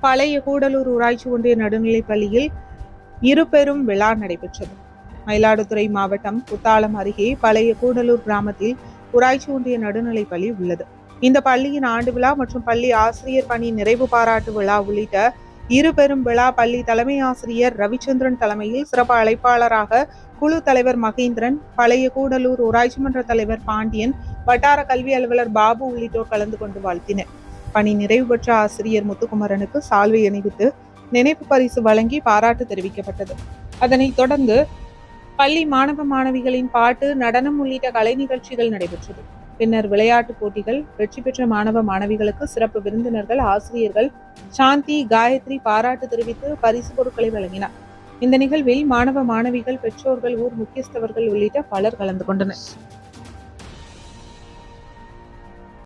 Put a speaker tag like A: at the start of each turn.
A: பழைய கூடலூர் ஊராட்சி ஒன்றிய நடுநிலைப் பள்ளியில் இருபெரும் விழா நடைபெற்றது. மயிலாடுதுறை மாவட்டம் குத்தாலம் அருகே பழைய கூடலூர் கிராமத்தில் ஊராட்சி ஒன்றிய நடுநிலைப் பள்ளி உள்ளது. இந்த பள்ளியின் ஆண்டு விழா மற்றும் பள்ளி ஆசிரியர் பணி நிறைவு பாராட்டு விழா உள்ளிட்ட இரு பெரும் விழா பள்ளி தலைமை ஆசிரியர் ரவிச்சந்திரன் தலைமையில் சிறப்பு அழைப்பாளராக குழு தலைவர் மகேந்திரன் பழைய கூடலூர் ஊராட்சி மன்ற தலைவர் பாண்டியன் வட்டார கல்வி அலுவலர் பாபு உள்ளிட்டோர் கலந்து கொண்டு வாழ்த்தினர். பணி நிறைவு பெற்ற ஆசிரியர் முத்துக்குமரனுக்கு சால்வை அணிவித்து நினைவு பரிசு வழங்கி பாராட்டு தெரிவிக்கப்பட்டது. அதனைத் தொடர்ந்து பள்ளி மாணவ மாணவிகளின் பாட்டு நடனம் உள்ளிட்ட கலை நிகழ்ச்சிகள் நடைபெற்றது. பின்னர் விளையாட்டுப் போட்டிகள் வெற்றி பெற்ற மாணவ மாணவிகளுக்கு சிறப்பு விருந்தினர்கள் ஆசிரியர்கள் சாந்தி காயத்ரி பாராட்டு தெரிவித்து பரிசு பொருட்களை வழங்கினார். இந்த நிகழ்வில் மாணவ மாணவிகள் பெற்றோர்கள் ஊர் முக்கியஸ்தவர்கள் உள்ளிட்ட பலர் கலந்து கொண்டனர்.